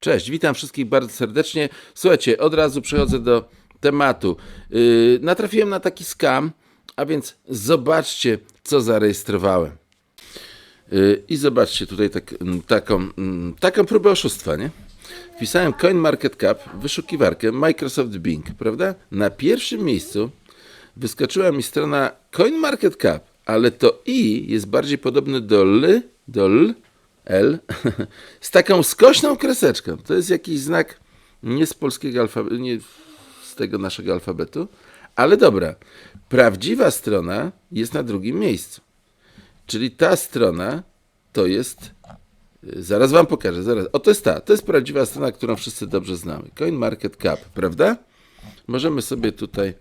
Cześć, witam wszystkich bardzo serdecznie. Słuchajcie, od razu przechodzę do tematu. Yy, natrafiłem na taki skam, a więc zobaczcie, co zarejestrowałem. Yy, I zobaczcie tutaj tak, mm, taką, mm, taką próbę oszustwa, nie? Wpisałem CoinMarketCap, wyszukiwarkę Microsoft Bing, prawda? Na pierwszym miejscu wyskoczyła mi strona CoinMarketCap, ale to i jest bardziej podobny do l, do l, l, z taką skośną kreseczką. To jest jakiś znak nie z polskiego alfabetu, nie z tego naszego alfabetu, ale dobra. Prawdziwa strona jest na drugim miejscu. Czyli ta strona to jest. y, Zaraz wam pokażę, zaraz. O, to jest ta. To jest prawdziwa strona, którą wszyscy dobrze znamy. CoinMarketCap, prawda? Możemy sobie tutaj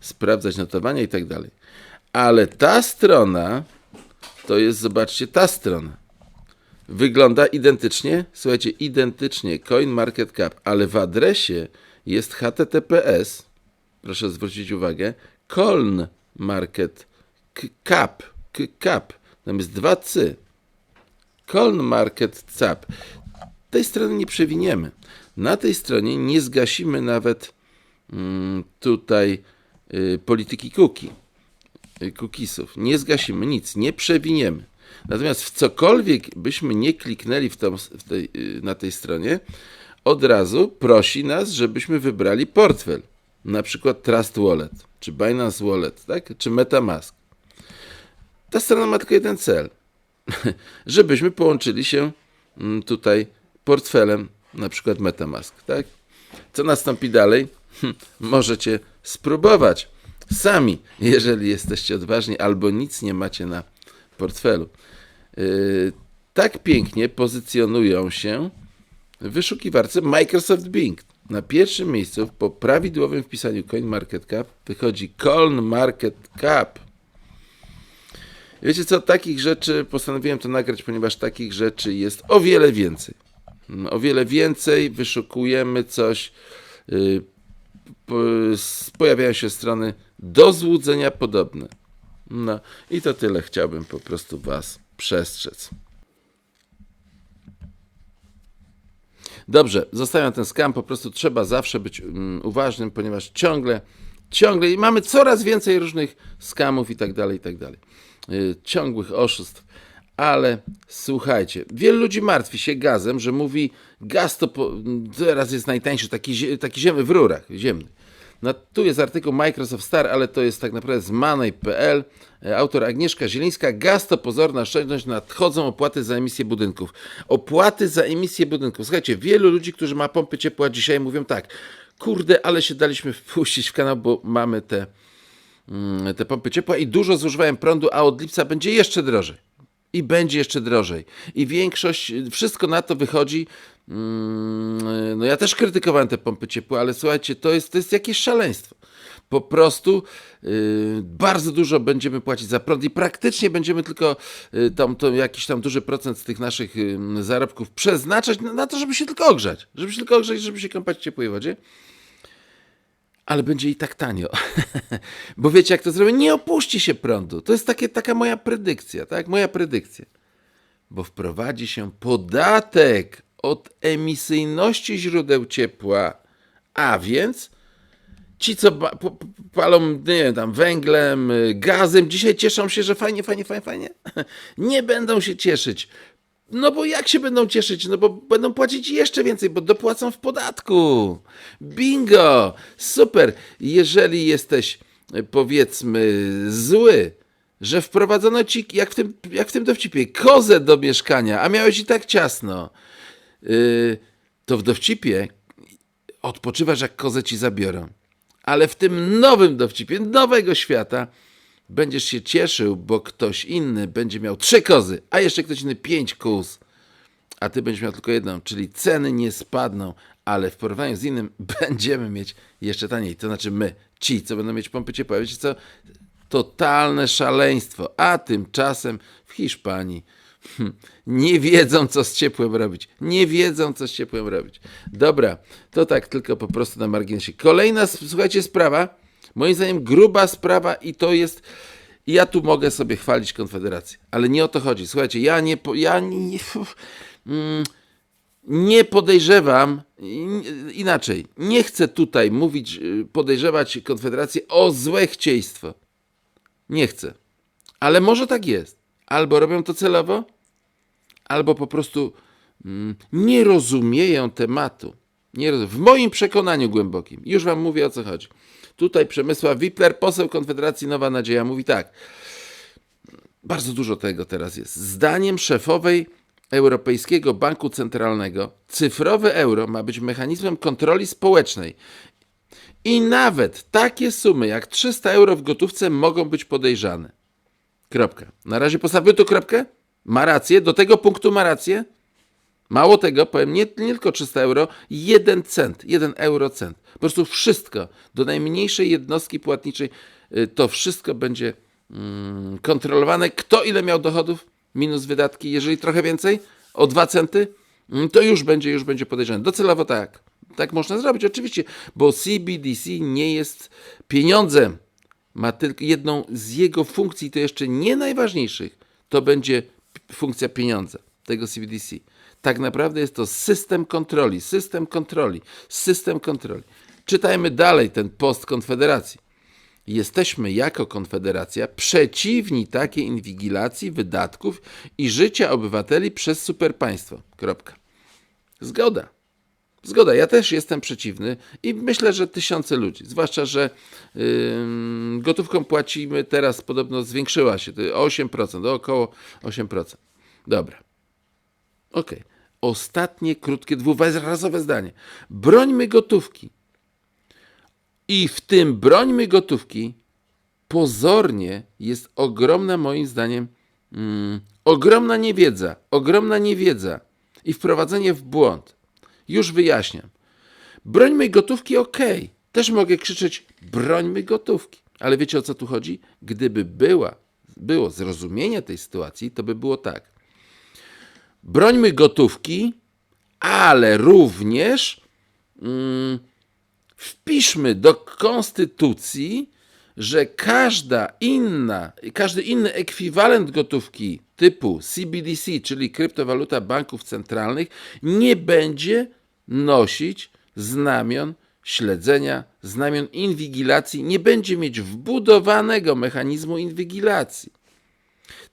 sprawdzać notowania i tak dalej. Ale ta strona to jest, zobaczcie, ta strona. Wygląda identycznie, słuchajcie, identycznie CoinMarketCap, ale w adresie jest HTTPS, proszę zwrócić uwagę, CoinMarketCap, Cap, tam jest dwa C. CoinMarketCap. Tej strony nie przewiniemy. Na tej stronie nie zgasimy nawet mm, tutaj y, polityki cookie y, cookiesów. Nie zgasimy nic, nie przewiniemy. Natomiast w cokolwiek byśmy nie kliknęli w tą, w tej, y, na tej stronie, od razu prosi nas, żebyśmy wybrali portfel. Na przykład Trust Wallet, czy Binance Wallet, tak? czy MetaMask. Ta strona ma tylko jeden cel. żebyśmy połączyli się mm, tutaj portfelem, na przykład MetaMask, tak? Co nastąpi dalej? Hm, Możecie spróbować sami, jeżeli jesteście odważni albo nic nie macie na portfelu. Yy, tak pięknie pozycjonują się w wyszukiwarce Microsoft Bing. Na pierwszym miejscu po prawidłowym wpisaniu CoinMarketCap wychodzi CoinMarketCap. Wiecie co, takich rzeczy postanowiłem to nagrać, ponieważ takich rzeczy jest o wiele więcej. No, O wiele więcej, wyszukujemy coś, s- pojawiają się strony do złudzenia podobne. No i to tyle chciałbym po prostu Was przestrzec. Dobrze, zostawiam ten skam, po prostu trzeba zawsze być mm, uważnym, ponieważ ciągle, ciągle i mamy coraz więcej różnych skamów i tak dalej, i tak dalej. Yy, ciągłych oszustw. Ale słuchajcie, wielu ludzi martwi się gazem, że mówi gaz to po, teraz jest najtańszy, taki, taki ziemny w rurach, ziemny. No, tu jest artykuł Microsoft Star, ale to jest tak naprawdę z Manej.pl. E, Autor Agnieszka Zielińska. Gaz to pozorna oszczędność, nadchodzą opłaty za emisję budynków. Opłaty za emisję budynków. Słuchajcie, wielu ludzi, którzy ma pompy ciepła dzisiaj mówią tak, kurde, ale się daliśmy wpuścić w kanał, bo mamy te, mm, te pompy ciepła i dużo zużywałem prądu, a od lipca będzie jeszcze drożej. I będzie jeszcze drożej. I większość, wszystko na to wychodzi. mm, No ja też krytykowałem te pompy ciepła, ale słuchajcie, to jest, to jest jakieś szaleństwo. Po prostu yy, bardzo dużo będziemy płacić za prąd i praktycznie będziemy tylko yy, tam, to jakiś tam duży procent z tych naszych yy, zarobków przeznaczać na, na to, żeby się tylko ogrzać. Żeby się tylko ogrzać, żeby się kąpać w ciepłej wodzie ale będzie i tak tanio. Bo wiecie, jak to zrobię? Nie opuści się prądu. To jest takie, taka moja predykcja, tak? Moja predykcja. Bo wprowadzi się podatek od emisyjności źródeł ciepła, a więc ci, co palą, nie wiem, tam węglem, y, gazem, dzisiaj cieszą się, że fajnie, fajnie, fajnie, fajnie. Nie będą się cieszyć. No bo jak się będą cieszyć? No bo będą płacić jeszcze więcej, bo dopłacą w podatku. Bingo! Super! Jeżeli jesteś, y, powiedzmy, zły, że wprowadzono ci, jak w tym, jak w tym dowcipie, kozę do mieszkania, a miałeś i tak ciasno, yy, to w dowcipie odpoczywasz, jak kozę ci zabiorą. Ale w tym nowym dowcipie, nowego świata, będziesz się cieszył, bo ktoś inny będzie miał trzy kozy, a jeszcze ktoś inny pięć kóz, a ty będziesz miał tylko jedną, czyli ceny nie spadną, ale w porównaniu z innym będziemy mieć jeszcze taniej. To znaczy my, ci, co będą mieć pompy ciepła. Wiecie co? Totalne szaleństwo. A tymczasem w Hiszpanii Hmm. Nie wiedzą, co z ciepłem robić. Nie wiedzą, co z ciepłem robić. Dobra, to tak tylko po prostu na marginesie. Kolejna, słuchajcie, sprawa, moim zdaniem gruba sprawa i to jest, ja tu mogę sobie chwalić Konfederację, ale nie o to chodzi. Słuchajcie, ja nie, ja nie, mm, nie podejrzewam, in- inaczej, nie chcę tutaj mówić, y, podejrzewać Konfederację o złe chcieństwo. Nie chcę. Ale może tak jest. Albo robią to celowo, albo po prostu mm, nie rozumieją tematu. Nie roz... W moim przekonaniu głębokim, już wam mówię o co chodzi. Tutaj Przemysław Wipler, poseł Konfederacji Nowa Nadzieja, mówi tak. Bardzo dużo tego teraz jest. Zdaniem szefowej Europejskiego Banku Centralnego, cyfrowe euro ma być mechanizmem kontroli społecznej. I nawet takie sumy jak 300 euro w gotówce mogą być podejrzane. Kropka. Na razie postawię tu kropkę. Ma rację, do tego punktu ma rację. Mało tego, powiem, nie, nie tylko 300 euro, 1 cent, 1 eurocent. Prostu wszystko, do najmniejszej jednostki płatniczej, y, to wszystko będzie mm, kontrolowane. Kto ile miał dochodów, minus wydatki, jeżeli trochę więcej, o 2 centy, mm, to już będzie, już będzie podejrzane. Docelowo tak. Tak można zrobić, oczywiście, bo CBDC nie jest pieniądzem. Ma tylko jedną z jego funkcji, to jeszcze nie najważniejszych, to będzie funkcja pieniądza tego CBDC. Tak naprawdę jest to system kontroli, system kontroli, system kontroli. Czytajmy dalej ten post Konfederacji. Jesteśmy jako Konfederacja przeciwni takiej inwigilacji wydatków i życia obywateli przez superpaństwo. Kropka. Zgoda. Zgoda, ja też jestem przeciwny i myślę, że tysiące ludzi, zwłaszcza, że ym, gotówką płacimy teraz podobno zwiększyła się o 8%, o około 8%. Dobra. Okej. Ostatnie, krótkie, dwuwyrazowe zdanie. Brońmy gotówki. I w tym brońmy gotówki pozornie jest ogromna, moim zdaniem, mm, ogromna niewiedza, ogromna niewiedza i wprowadzenie w błąd. Już wyjaśniam. Brońmy gotówki, okej. Też mogę krzyczeć, brońmy gotówki. Ale wiecie o co tu chodzi? Gdyby była, było zrozumienie tej sytuacji, to by było tak. Brońmy gotówki, ale również mm, wpiszmy do konstytucji, że każda inna, każdy inny ekwiwalent gotówki typu CBDC, czyli kryptowaluta banków centralnych, nie będzie nosić znamion śledzenia, znamion inwigilacji, nie będzie mieć wbudowanego mechanizmu inwigilacji.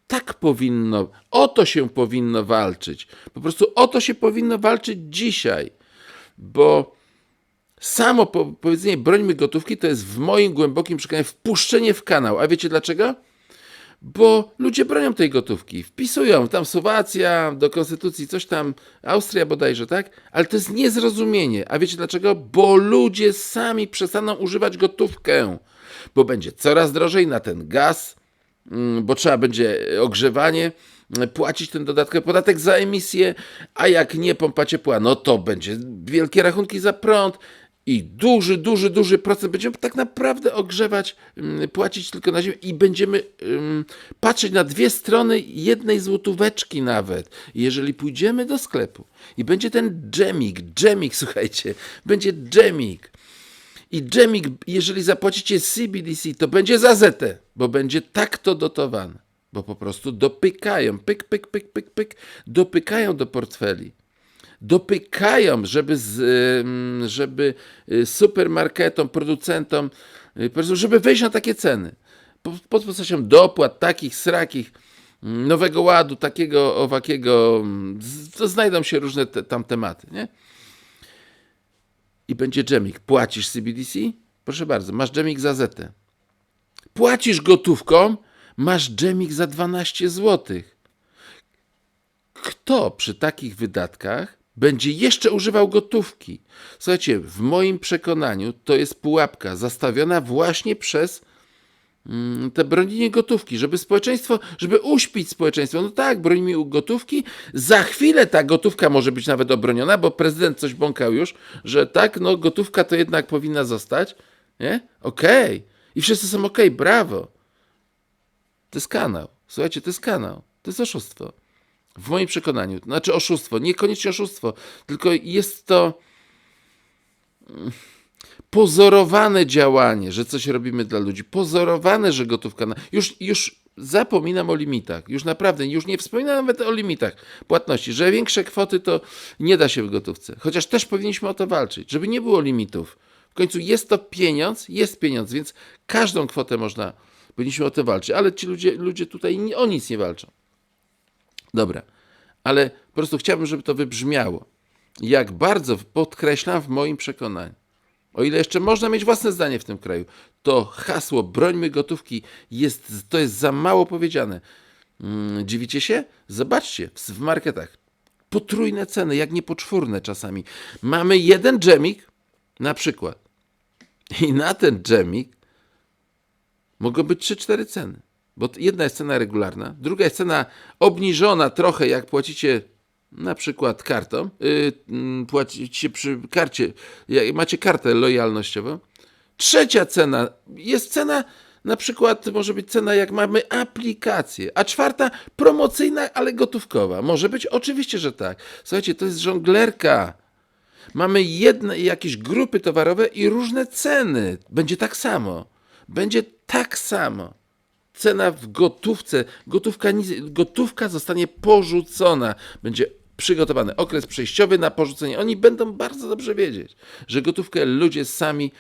Tak powinno, o to się powinno walczyć. Po prostu o to się powinno walczyć dzisiaj, bo samo po- powiedzenie brońmy gotówki to jest w moim głębokim przekonaniu wpuszczenie w kanał. A wiecie dlaczego? Bo ludzie bronią tej gotówki, wpisują tam Słowacja, do konstytucji coś tam, Austria bodajże, tak? Ale to jest niezrozumienie. A wiecie dlaczego? Bo ludzie sami przestaną używać gotówkę, bo będzie coraz drożej na ten gaz, mm, bo trzeba będzie ogrzewanie, mm, płacić ten dodatkowy podatek za emisję, a jak nie pompa ciepła, no to będzie wielkie rachunki za prąd i duży, duży, duży procent będziemy tak naprawdę ogrzewać, mm, płacić tylko na ziemię i będziemy ym, patrzeć na dwie strony jednej złotóweczki nawet. Jeżeli pójdziemy do sklepu i będzie ten dżemik, dżemik, słuchajcie, będzie dżemik, i dżemik, jeżeli zapłacicie CBDC, to będzie za zetę, bo będzie tak to dotowane. Bo po prostu dopykają, pyk, pyk, pyk, pyk, pyk, dopykają do portfeli. Dopykają, żeby, z, żeby y, supermarketom, producentom, y, żeby wejść na takie ceny. Po- Pod postacią dopłat takich, srakich, mm, nowego ładu, takiego, owakiego, mm, to znajdą się różne te, tam tematy, nie? i będzie dżemik. Płacisz CBDC? Proszę bardzo, masz dżemik za zetę. Płacisz gotówką? Masz dżemik za 12 zł. Kto przy takich wydatkach będzie jeszcze używał gotówki? Słuchajcie, w moim przekonaniu to jest pułapka zastawiona właśnie przez mm, te bronienie gotówki, żeby społeczeństwo, żeby uśpić społeczeństwo. No tak, bronimy gotówki, za chwilę ta gotówka może być nawet obroniona, bo prezydent coś bąkał już, że tak, no gotówka to jednak powinna zostać, nie? Okej. I wszyscy są okej, brawo. To jest kanał. Słuchajcie, to jest kanał. To jest oszustwo. W moim przekonaniu. Znaczy oszustwo. Niekoniecznie oszustwo, tylko jest to pozorowane działanie, że coś robimy dla ludzi, pozorowane, że gotówka. Na... Już, już zapominam o limitach. Już naprawdę, już nie wspominam nawet o limitach płatności, że większe kwoty to nie da się w gotówce. Chociaż też powinniśmy o to walczyć, żeby nie było limitów. W końcu jest to pieniądz, jest pieniądz, więc każdą kwotę można, powinniśmy o to walczyć. Ale ci ludzie, ludzie tutaj o nic nie walczą. Dobra, ale po prostu chciałbym, żeby to wybrzmiało. Jak bardzo podkreślam w moim przekonaniu, o ile jeszcze można mieć własne zdanie w tym kraju, to hasło brońmy gotówki jest, to jest za mało powiedziane. Mm, dziwicie się? Zobaczcie, w, marketach potrójne ceny, jak nie poczwórne czasami. Mamy jeden dżemik, na przykład. I na ten dżemik mogą być 3-4 ceny. Bo jedna jest cena regularna, druga jest cena obniżona trochę, jak płacicie na przykład kartą, yy, płacicie przy karcie, jak macie kartę lojalnościową. Trzecia cena jest cena, na przykład może być cena, jak mamy aplikację, a czwarta promocyjna, ale gotówkowa. Może być, oczywiście, że tak. Słuchajcie, to jest żonglerka. Mamy jedne jakieś grupy towarowe i różne ceny. Będzie tak samo. Będzie tak samo cena w gotówce, gotówka, gotówka zostanie porzucona. Będzie przygotowany okres przejściowy na porzucenie. Oni będą bardzo dobrze wiedzieć, że gotówkę ludzie sami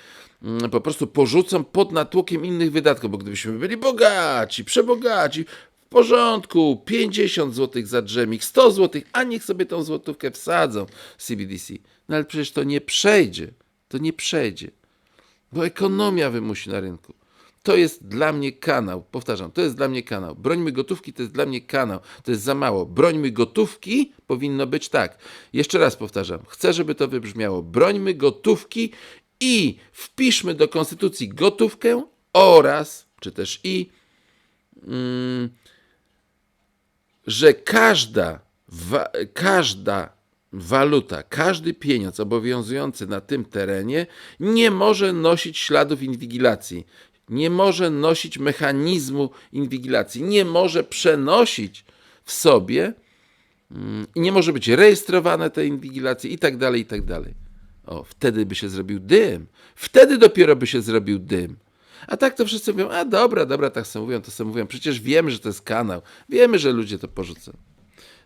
mm, po prostu porzucą pod natłokiem innych wydatków, bo gdybyśmy byli bogaci, przebogaci, w porządku, 50 zł za drzemik, 100 zł, a niech sobie tą złotówkę wsadzą CBDC. No ale przecież to nie przejdzie. To nie przejdzie. Bo ekonomia wymusi na rynku. To jest dla mnie kanał. Powtarzam, to jest dla mnie kanał. Brońmy gotówki to jest dla mnie kanał. To jest za mało. Brońmy gotówki powinno być tak. Jeszcze raz powtarzam. Chcę, żeby to wybrzmiało. Brońmy gotówki i wpiszmy do konstytucji gotówkę oraz, czy też i, mm, że każda, wa, każda waluta, każdy pieniądz obowiązujący na tym terenie nie może nosić śladów inwigilacji, nie może nosić mechanizmu inwigilacji, nie może przenosić w sobie mm, i nie może być rejestrowane te inwigilacje i tak dalej, i tak dalej. O, wtedy by się zrobił dym. Wtedy dopiero by się zrobił dym. A tak to wszyscy mówią, a dobra, dobra, tak sobie mówią, to sobie mówią. Przecież wiemy, że to jest kanał. Wiemy, że ludzie to porzucą.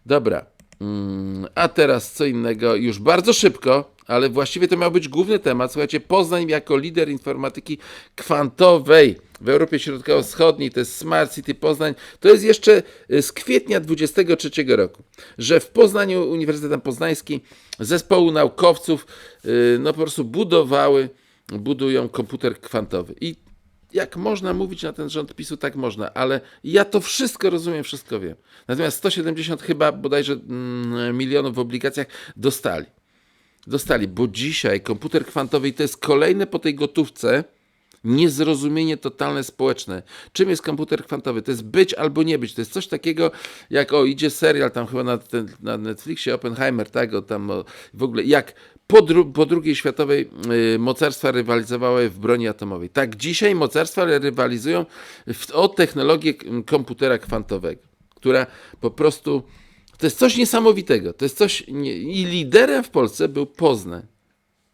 Dobra. Mm, A teraz co innego, już bardzo szybko, ale właściwie to miał być główny temat. Słuchajcie, Poznań jako lider informatyki kwantowej w Europie Środkowo-Wschodniej, to jest Smart City Poznań, to jest jeszcze y, z kwietnia 23 roku, że w Poznaniu, Uniwersytetem Poznański, zespołu naukowców, y, no po prostu budowały, budują komputer kwantowy. I jak można mówić na ten rząd PiSu, tak można, ale ja to wszystko rozumiem, wszystko wiem. Natomiast 170 chyba bodajże mm, milionów w obligacjach dostali. Dostali, bo dzisiaj komputer kwantowy to jest kolejne po tej gotówce niezrozumienie totalne społeczne. Czym jest komputer kwantowy? To jest być albo nie być. To jest coś takiego, jak o, idzie serial tam chyba na, ten, na Netflixie, Oppenheimer, tak, o, tam o, w ogóle, jak po, dru, po światowej y, mocarstwa rywalizowały w broni atomowej. Tak dzisiaj mocarstwa rywalizują w, o technologię komputera kwantowego, która po prostu to jest coś niesamowitego. To jest coś nie, i liderem w Polsce był Poznań.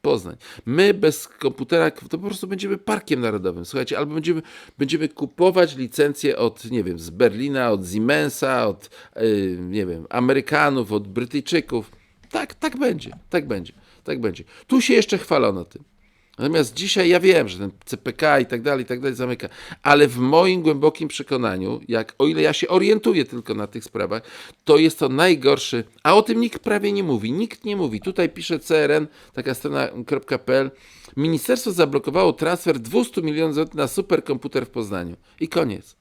Poznań. My bez komputera to po prostu będziemy parkiem narodowym. Słuchajcie, albo będziemy, będziemy kupować licencje od, nie wiem, z Berlina, od Siemensa, od, yy, nie wiem, Amerykanów, od Brytyjczyków. Tak, tak będzie, tak będzie, tak będzie. Tu się jeszcze chwalono tym. Natomiast dzisiaj ja wiem, że ten CPK i tak dalej, i tak dalej zamyka, ale w moim głębokim przekonaniu, jak o ile ja się orientuję tylko na tych sprawach, to jest to najgorszy, a o tym nikt prawie nie mówi, nikt nie mówi. Tutaj pisze CRN, taka strona.pl, ministerstwo zablokowało transfer 200 milionów złotych na superkomputer w Poznaniu. I koniec.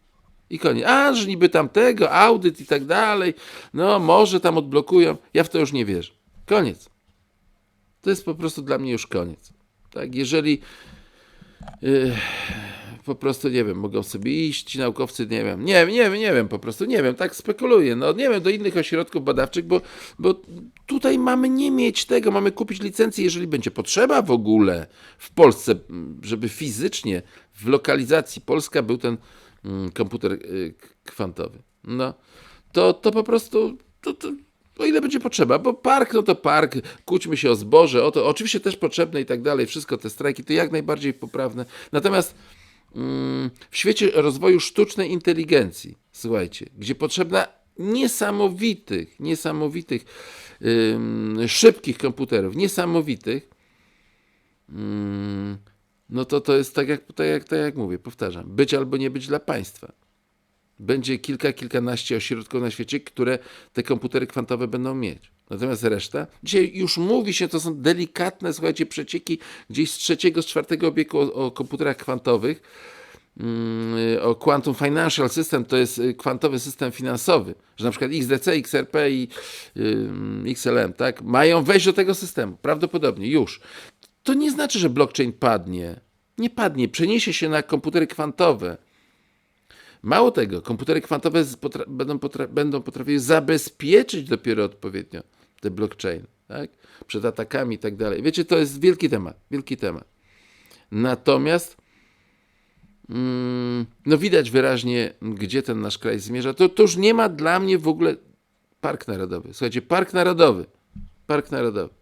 I koniec. A, że niby tamtego, audyt i tak dalej, no może tam odblokują. Ja w to już nie wierzę. Koniec. To jest po prostu dla mnie już koniec. Tak, jeżeli yy, po prostu nie wiem, mogą sobie iść ci naukowcy, nie wiem, nie wiem, nie wiem, nie wiem, po prostu nie wiem, tak spekuluję, no nie wiem, do innych ośrodków badawczych, bo, bo tutaj mamy nie mieć tego, mamy kupić licencję, jeżeli będzie potrzeba w ogóle w Polsce, żeby fizycznie w lokalizacji Polska był ten mm, komputer y, kwantowy. No, to, to po prostu, to, to, o ile będzie potrzeba, bo park, no to park, kłóćmy się o zboże, o to oczywiście też potrzebne i tak dalej, wszystko te strajki to jak najbardziej poprawne. Natomiast mm, w świecie rozwoju sztucznej inteligencji, słuchajcie, gdzie potrzebna niesamowitych, niesamowitych, ym, szybkich komputerów, niesamowitych, ym, no to to jest tak jak, tak, jak, tak jak mówię, powtarzam, być albo nie być dla państwa. Będzie kilka, kilkanaście ośrodków na świecie, które te komputery kwantowe będą mieć. Natomiast reszta, dzisiaj już mówi się, to są delikatne, słuchajcie, przecieki gdzieś z trzeciego, z czwartego wieku o, o komputerach kwantowych, mm, o Quantum Financial System, to jest y, kwantowy system finansowy, że na przykład XDC, XRP i y, XLM, tak, mają wejść do tego systemu, prawdopodobnie już. To nie znaczy, że blockchain padnie. Nie padnie, przeniesie się na komputery kwantowe. Mało tego, komputery kwantowe potra będą, potra będą potrafiły zabezpieczyć dopiero odpowiednio te blockchain, tak? Przed atakami i tak dalej. Wiecie, to jest wielki temat, wielki temat. Natomiast mm, no widać wyraźnie, gdzie ten nasz kraj zmierza. To, to już nie ma dla mnie w ogóle park narodowy. Słuchajcie, park narodowy. Park narodowy.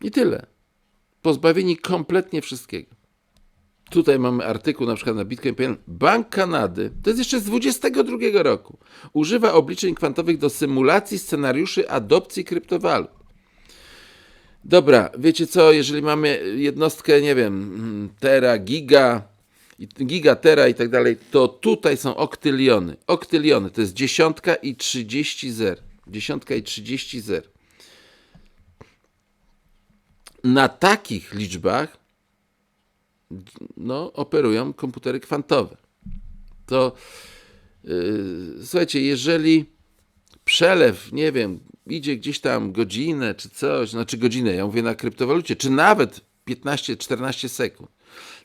I tyle. Pozbawieni kompletnie wszystkiego. Tutaj mamy artykuł na przykład na Bitcoin.pl. Bank Kanady, to jest jeszcze z 22 roku, używa obliczeń kwantowych do symulacji scenariuszy adopcji kryptowalut. Dobra, wiecie co, jeżeli mamy jednostkę, nie wiem, tera, giga, giga, tera i tak dalej, to tutaj są oktyliony. Oktyliony to jest dziesiątka i 30 zer. Dziesiątka i 30 zer. Na takich liczbach no, operują komputery kwantowe. To yy, słuchajcie, jeżeli przelew, nie wiem, idzie gdzieś tam godzinę czy coś, znaczy godzinę, ja mówię na kryptowalucie, czy nawet 15-14 sekund,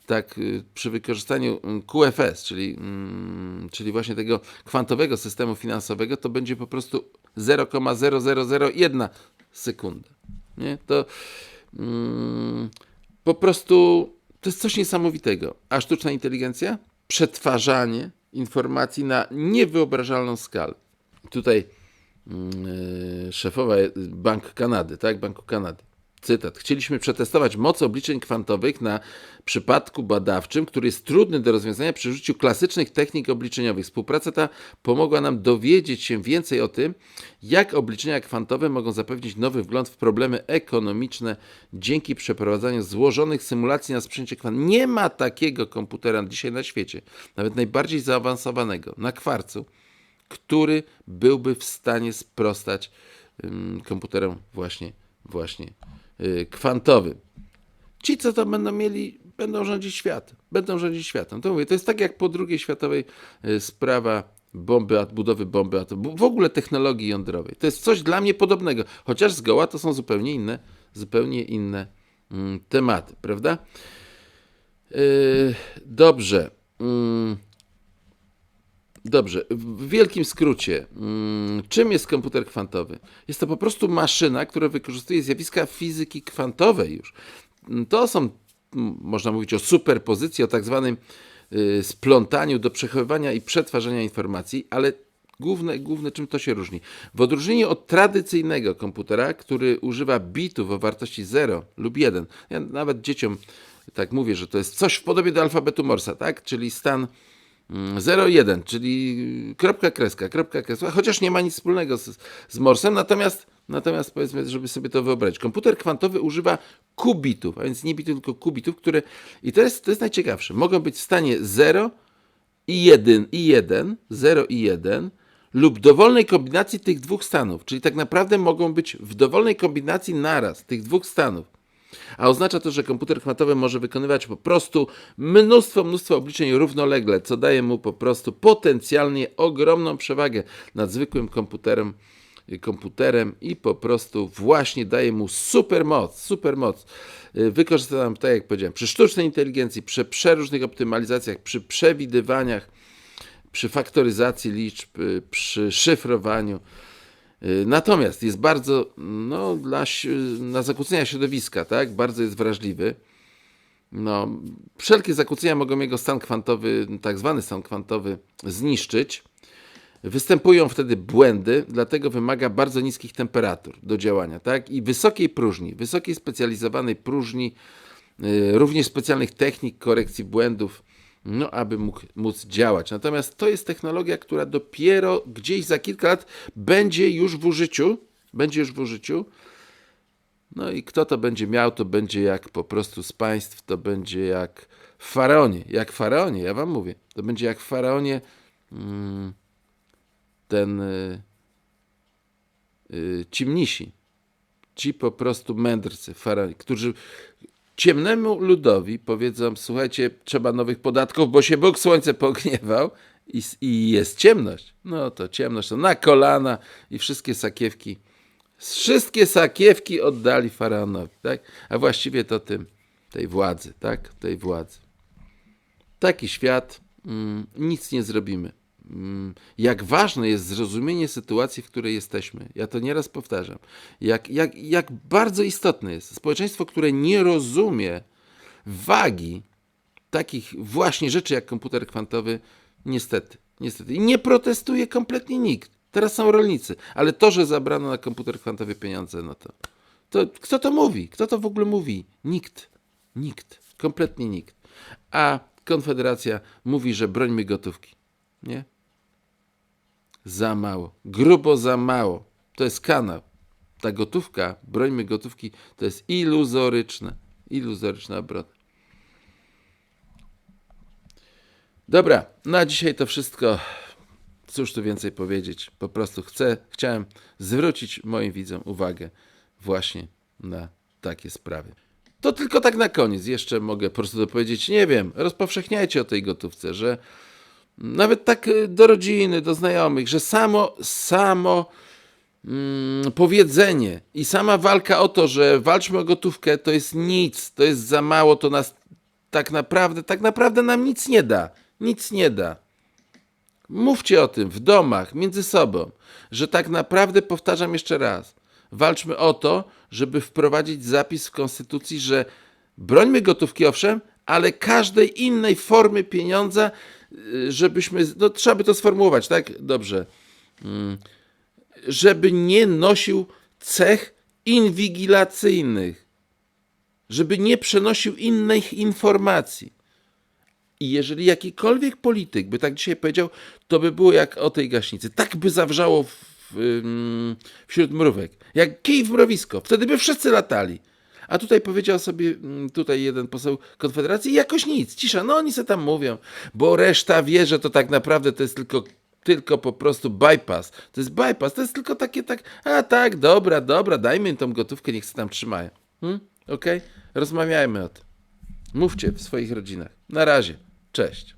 tak, yy, przy wykorzystaniu mm, QFS, czyli, yy, czyli właśnie tego kwantowego systemu finansowego, to będzie po prostu 0,0001 sekunda. Nie? To mm, po prostu to jest coś niesamowitego. A sztuczna inteligencja? Przetwarzanie informacji na niewyobrażalną skalę. Tutaj yy, szefowa Bank Kanady, tak? Banku Kanady. Cytat. Chcieliśmy przetestować moc obliczeń kwantowych na przypadku badawczym, który jest trudny do rozwiązania przy użyciu klasycznych technik obliczeniowych. Współpraca ta pomogła nam dowiedzieć się więcej o tym, jak obliczenia kwantowe mogą zapewnić nowy wgląd w problemy ekonomiczne dzięki przeprowadzaniu złożonych symulacji na sprzęcie kwantowym. Nie ma takiego komputera dzisiaj na świecie, nawet najbardziej zaawansowanego, na kwarcu, który byłby w stanie sprostać um, komputerom właśnie, właśnie kwantowym. Ci, co to będą mieli, będą rządzić światem. Będą rządzić światem. To mówię, to jest tak jak po II światowej y, sprawa bomby, budowy bomby atomowej, w ogóle technologii jądrowej. To jest coś dla mnie podobnego, chociaż zgoła to są zupełnie inne, zupełnie inne mm, tematy, prawda? Yy, dobrze. Yy, Dobrze, w wielkim skrócie, mm, czym jest komputer kwantowy? Jest to po prostu maszyna, która wykorzystuje zjawiska fizyki kwantowej już. Mm, to są, można mówić o superpozycji, o tak zwanym y, splątaniu do przechowywania i przetwarzania informacji, ale główne, główne czym to się różni? W odróżnieniu od tradycyjnego komputera, który używa bitów o wartości 0 lub 1, ja nawet dzieciom tak mówię, że to jest coś w podobie do alfabetu Morsa, tak? czyli stan 0,1, czyli kropka, kreska, kropka, kreska, chociaż nie ma nic wspólnego z, z Morsem, natomiast, natomiast powiedzmy, żeby sobie to wyobrazić. Komputer kwantowy używa kubitów, a więc nie bitów, tylko kubitów, które, i to jest, to jest najciekawsze, mogą być w stanie 0 i 1, i 1, 0 i 1, lub dowolnej kombinacji tych dwóch stanów, czyli tak naprawdę mogą być w dowolnej kombinacji naraz tych dwóch stanów. A oznacza to, że komputer kwantowy może wykonywać po prostu mnóstwo, mnóstwo obliczeń równolegle, co daje mu po prostu potencjalnie ogromną przewagę nad zwykłym komputerem komputerem i po prostu właśnie daje mu super moc, super moc. Wykorzystana, tak jak powiedziałem, przy sztucznej inteligencji, przy przeróżnych optymalizacjach, przy przewidywaniach, przy faktoryzacji liczb, przy szyfrowaniu. Y, natomiast jest bardzo, no, dla, na zakłócenia środowiska, tak, bardzo jest wrażliwy. No, wszelkie zakłócenia mogą jego stan kwantowy, tak zwany stan kwantowy, zniszczyć. Występują wtedy błędy, dlatego wymaga bardzo niskich temperatur do działania, tak? I wysokiej próżni, wysokiej specjalizowanej próżni, yy, również specjalnych technik korekcji błędów no, aby mógł, móc działać. Natomiast to jest technologia, która dopiero gdzieś za kilka lat będzie już w użyciu, będzie już w użyciu. No i kto to będzie miał, to będzie jak po prostu z państw, to będzie jak Faraonie. Jak Faraonie, ja wam mówię. To będzie jak Faraonie mm, ten y, y, ci mnisi, ci po prostu mędrcy, faraoni, którzy ciemnemu ludowi powiedzą, słuchajcie, trzeba nowych podatków, bo się Bóg Słońce pogniewał i, i jest ciemność. No to ciemność to na kolana i wszystkie sakiewki, wszystkie sakiewki oddali faraonowi, tak? A właściwie to tym, tej władzy, tak? Tej władzy. Taki świat, mm, nic nie zrobimy. Mm, Jak ważne jest zrozumienie sytuacji, w której jesteśmy. Ja to nieraz powtarzam. Jak, jak, jak bardzo istotne jest społeczeństwo, które nie rozumie wagi takich właśnie rzeczy jak komputer kwantowy, niestety, niestety. I nie protestuje kompletnie nikt. Teraz są rolnicy, ale to, że zabrano na komputer kwantowy pieniądze, no to, to kto to mówi? Kto to w ogóle mówi? Nikt. Nikt. Kompletnie nikt. A Konfederacja mówi, że brońmy gotówki. Nie? Za mało. Grubo za mało. To jest kanał. Ta gotówka, brońmy gotówki, to jest iluzoryczne. Iluzoryczna obrona. Dobra, na dzisiaj to wszystko. Cóż tu więcej powiedzieć? Po prostu chcę, chciałem zwrócić moim widzom uwagę właśnie na takie sprawy. To tylko tak na koniec. Jeszcze mogę po prostu dopowiedzieć, nie wiem, rozpowszechniajcie o tej gotówce, że nawet tak y, do rodziny, do znajomych, że samo, samo mm, powiedzenie i sama walka o to, że walczmy o gotówkę, to jest nic, to jest za mało, to nas tak naprawdę, tak naprawdę nam nic nie da. Nic nie da. Mówcie o tym w domach, między sobą, że tak naprawdę, powtarzam jeszcze raz, walczmy o to, żeby wprowadzić zapis w Konstytucji, że brońmy gotówki, owszem, ale każdej innej formy pieniądza, żebyśmy, no trzeba by to sformułować, tak? Dobrze. Mm, Żeby nie nosił cech inwigilacyjnych, żeby nie przenosił innych informacji. I jeżeli jakikolwiek polityk by tak dzisiaj powiedział, to by było jak o tej gaśnicy. Tak by zawrzało w, w, ym, wśród mrówek. Jak kij w mrowisko. Wtedy by wszyscy latali. A tutaj powiedział sobie mm, tutaj jeden poseł Konfederacji jakoś nic, cisza. No oni se tam mówią, bo reszta wie, że to tak naprawdę to jest tylko tylko po prostu bypass. To jest bypass, to jest tylko takie tak, a tak, dobra, dobra, dajmy im tą gotówkę, niech się tam trzymają. Hmm? Okej? Rozmawiajmy o tym. Mówcie w swoich rodzinach. Na razie. Cześć.